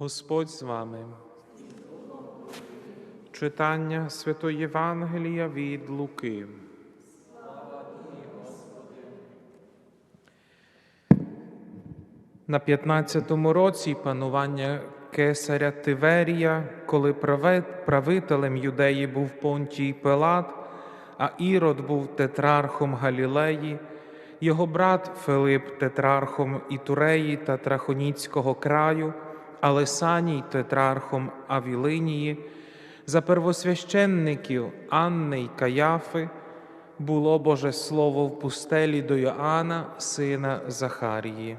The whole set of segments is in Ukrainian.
Господь з вами. Читання Святої Євангелія від Луки. На 15-му році панування кесаря Тиверія, коли правителем юдеї був Понтій Пилат, а Ірод був тетрархом Галілеї, його брат Филип тетрархом Ітуреї та Трахоніцького краю, а Лисаній тетрархом Авілинії, за первосвященників Анни й Каяфи було Боже Слово в пустелі до Йоанна, сина Захарії.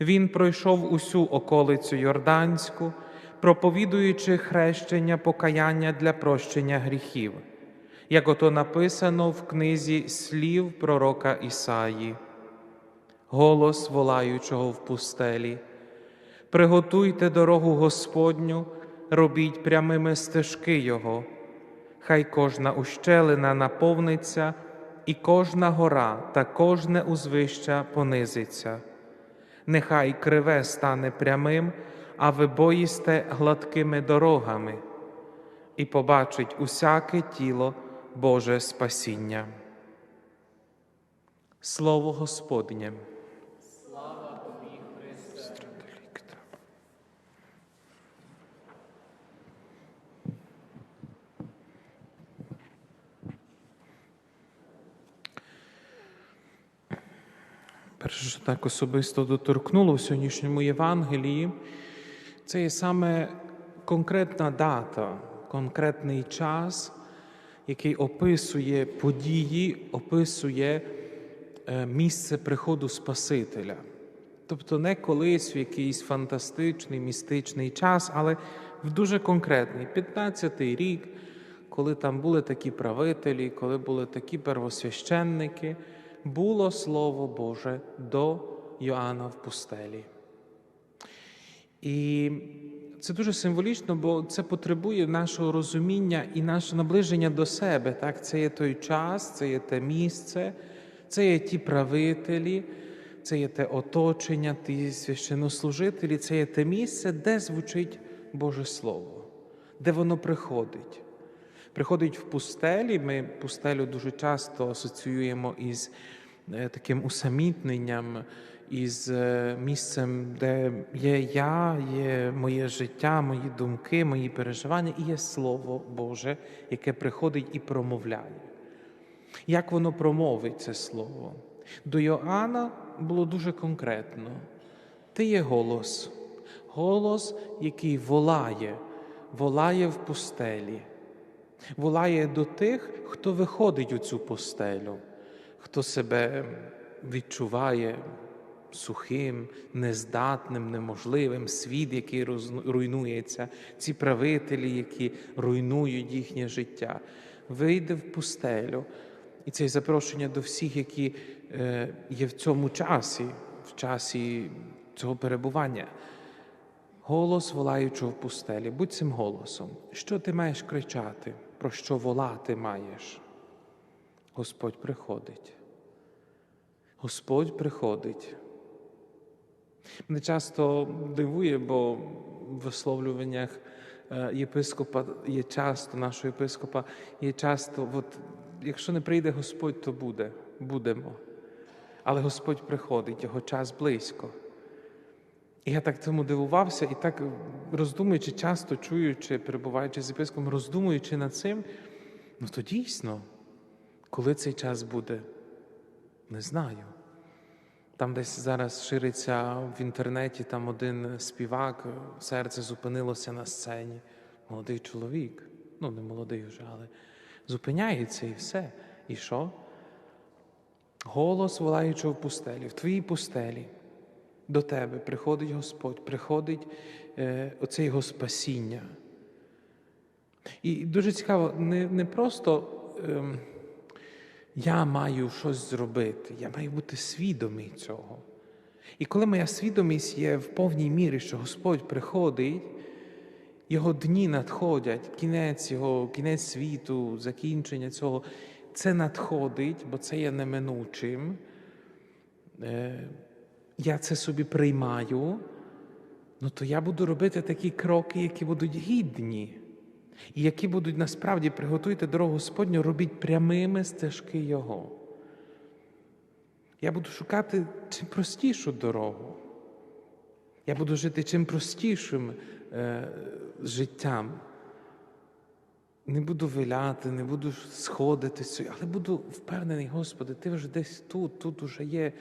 Він пройшов усю околицю Йорданську, проповідуючи хрещення покаяння для прощення гріхів, як ото написано в книзі слів пророка Ісаї. Голос волаючого в пустелі. Приготуйте дорогу Господню, робіть прямими стежки Його. Хай кожна ущелина наповниться, і кожна гора та кожне узвище понизиться. Нехай криве стане прямим, а ви боїсте гладкими дорогами, і побачить усяке тіло Боже спасіння. Слово Господнє. Перше, що так особисто доторкнуло в сьогоднішньому Євангелії, це є саме конкретна дата, конкретний час, який описує події, описує е, місце приходу Спасителя. Тобто не колись в якийсь фантастичний, містичний час, але в дуже конкретний 15-й рік, коли там були такі правителі, коли були такі первосвященники, було Слово Боже до Йоанна в пустелі. І це дуже символічно, бо це потребує нашого розуміння і наше наближення до себе. Так? Це є той час, це є те місце, це є ті правителі, це є те оточення, ті священнослужителі, це є те місце, де звучить Боже Слово, де воно приходить. Приходить в пустелі. Ми пустелю дуже часто асоціюємо із е, таким усамітненням, із е, місцем, де є я, є моє життя, мої думки, мої переживання, і є Слово Боже, яке приходить і промовляє. Як воно промовить це слово? До Йоанна було дуже конкретно. Ти є голос, голос, який волає, волає в пустелі, волає до тих, хто виходить у цю пустелю, хто себе відчуває сухим, нездатним, неможливим, світ, який руйнується, ці правителі, які руйнують їхнє життя. Вийде в пустелю. І це запрошення до всіх, які е, є в цьому часі, в часі цього перебування. Голос волаючого в пустелі. Будь цим голосом. Що ти маєш кричати? Про що волати маєш? Господь приходить. Господь приходить. Мене часто дивує, бо в висловлюваннях е, єпископа є часто, нашого єпископа є часто, от, якщо не прийде Господь, то буде, будемо. Але Господь приходить, його час близько. І я так цьому дивувався, і так роздумуючи, часто чуючи, перебуваючи з єпископом, роздумуючи над цим, ну то дійсно, коли цей час буде, не знаю. Там десь зараз шириться в інтернеті там один співак, серце зупинилося на сцені. Молодий чоловік, ну не молодий вже, але зупиняється і все. І що? Голос волаючого в пустелі, в твоїй пустелі до тебе приходить Господь, приходить е, оце його спасіння. І дуже цікаво, не, не просто ем, я маю щось зробити, я маю бути свідомий цього. І коли моя свідомість є в повній мірі, що Господь приходить, його дні надходять, кінець його, кінець світу, закінчення цього, це надходить, бо це є неминучим. Е, Я це собі приймаю, ну то я буду робити такі кроки, які будуть гідні, і які будуть насправді приготуйте дорогу Господню, робіть прямими стежки Його. Я буду шукати чим простішу дорогу. Я буду жити чим простішим е, життям. Не буду виляти, не буду сходитися, але буду впевнений, Господи, Ти вже десь тут, тут уже є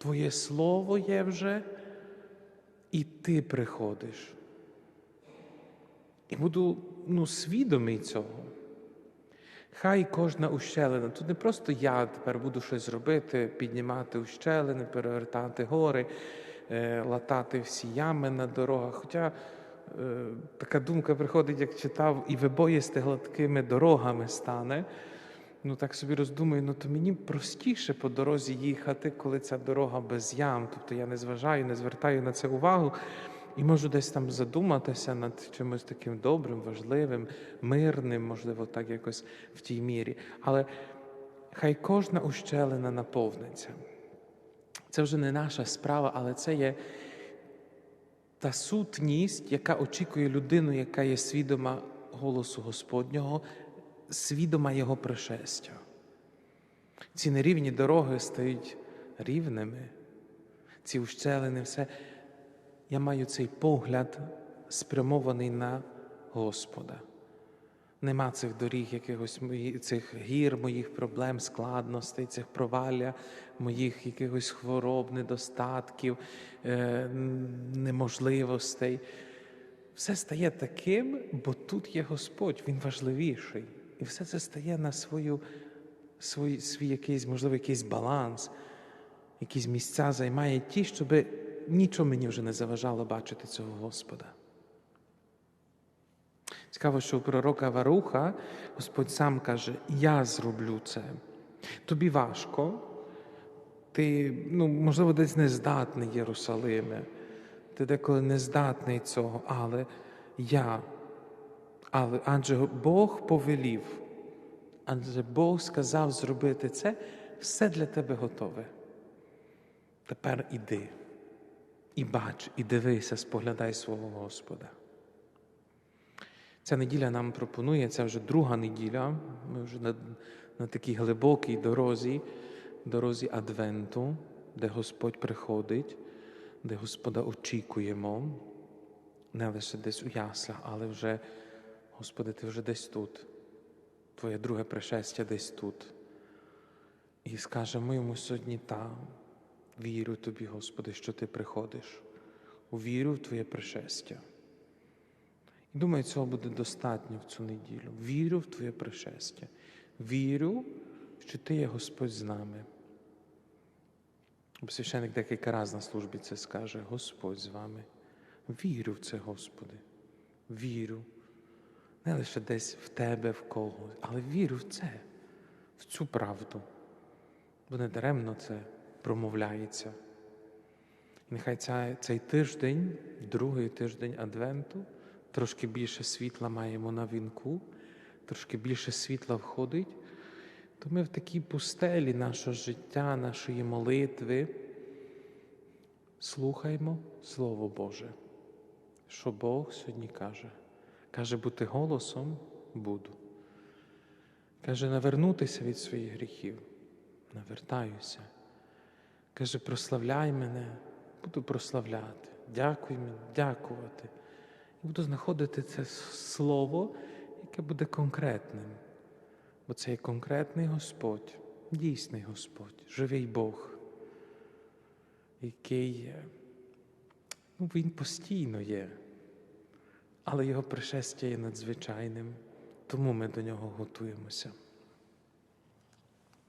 Твоє Слово є вже, і Ти приходиш. І буду ну, свідомий цього. Хай кожна ущелина. Тут не просто я тепер буду щось робити, піднімати ущелини, перевертати гори, е, латати всі ями на дорогах. Хоча е, така думка приходить, як читав, і вибоїсти гладкими дорогами стане. Ну так собі роздумую, ну то мені простіше по дорозі їхати, коли ця дорога без ям. Тобто я не зважаю, не звертаю на це увагу і можу десь там задуматися над чимось таким добрим, важливим, мирним, можливо, так якось в тій мірі. Але хай кожна ущелина наповниться. Це вже не наша справа, але це є та сутність, яка очікує людину, яка є свідома голосу Господнього, свідома Його пришестя. Ці нерівні дороги стають рівними, ці ущелини, все. Я маю цей погляд спрямований на Господа. Нема цих доріг, якихось цих гір, моїх проблем, складностей, цих провалля, моїх якихось хвороб, недостатків, е, неможливостей. Все стає таким, бо тут є Господь, Він важливіший. І все це стає на свою, свій, свій якийсь, можливо, якийсь баланс, якісь місця займає ті, щоб нічого мені вже не заважало бачити цього Господа. Цікаво, що у пророка Варуха Господь сам каже: Я зроблю це. Тобі важко, ти, ну, можливо, десь нездатний Єрусалиме, ти деколи нездатний цього, але я, але адже Бог повелів, адже Бог сказав зробити це, все для тебе готове. Тепер іди. І бач, і дивися, споглядай свого Господа. Ця неділя нам пропонує, це вже друга неділя. Ми вже на, на такій глибокій дорозі, дорозі Адвенту, де Господь приходить, де Господа очікуємо, не лише десь у яслах, але вже, Господи, Ти вже десь тут. Твоє друге пришестя десь тут. І скажемо йому сьогодні там. Вірю тобі, Господи, що Ти приходиш. Вірю в Твоє пришестя. І думаю, цього буде достатньо в цю неділю. Вірю в Твоє пришестя. Вірю, що Ти є Господь з нами. Священник декілька разів на службі це скаже: Господь з вами. Вірю в це, Господи. Вірю. Не лише десь в Тебе, в когось, але вірю в це, в цю правду. Бо не даремно це промовляється. І нехай ця, цей тиждень, другий тиждень Адвенту, трошки більше світла маємо на вінку, трошки більше світла входить, то ми в такій пустелі нашого життя, нашої молитви слухаємо Слово Боже, що Бог сьогодні каже. Каже, бути голосом буду. Каже, навернутися від своїх гріхів. Навертаюся. Каже, прославляй мене, буду прославляти, дякуй мені, дякувати. І буду знаходити це слово, яке буде конкретним. Бо це є конкретний Господь, дійсний Господь, живий Бог, який ну, Він постійно є, але Його пришестя є надзвичайним, тому ми до нього готуємося.